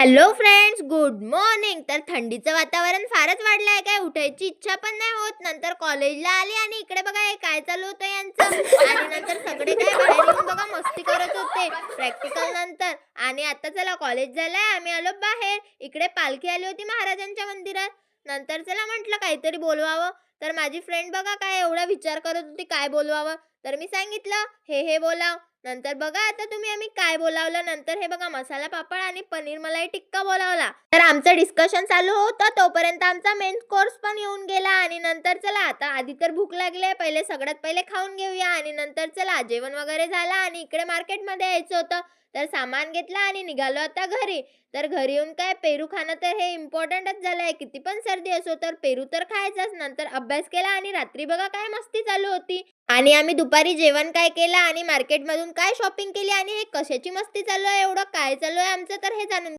Hello friends good morning तर थंडीचं वातावरण फारच वाढलं आहे काय? उठायची इच्छा पण नाही होत. नंतर कॉलेजला आली आणि इकडे बघा हे काय चालू होतं यांचं? आणि नंतर सगळे काय बाहेर येऊन बघा मस्ती करत होते. प्रॅक्टिकल नंतर. आणि आता चला कॉलेज झालंय. आम्ही आलो बाहेर. इकडे पालखी आली होती महाराजांच्या मंदिरात. नंतर चला म्हटलं काहीतरी बोलवावं. तर माझी फ्रेंड बघा काय एवढा विचार करत होती काय बोलवावं? तर मी सांगितलं हे हे बोलाव. नंतर बघा आता तुम्ही आम्ही काय बोलावलं. नंतर हे बघा मसाला पापड आणि पनीर मलाई टिक्का बोलावला. तर आमचं डिस्कशन चालू होतं. तोपर्यंत आमचा मेन कोर्स पण येऊन गेला. आणि नंतर चला आता आधी तर भूक लागली पहिले सगळ्यात पहिले खाऊन घेऊया. आणि नंतर चला जेवण वगैरे झालं आणि इकडे मार्केटमध्ये यायचं होतं. तर सामान घेतलं आणि निघालो आता घरी. तर घरी येऊन काय पेरू खाणं तर हे इम्पॉर्टंटच झालं आहे किती पण सर्दी असो तर पेरू तर खायचाच. नंतर अभ्यास केला आणि रात्री बघा काय मस्ती चालू होती. आणि आम्ही दुपारी जेवण काय केलं आणि मार्केटमधून काय शॉपिंग केली आणि हे कशाची मस्ती चालू आहे एवढं काय चालू आहे आमचं तर हे जाणून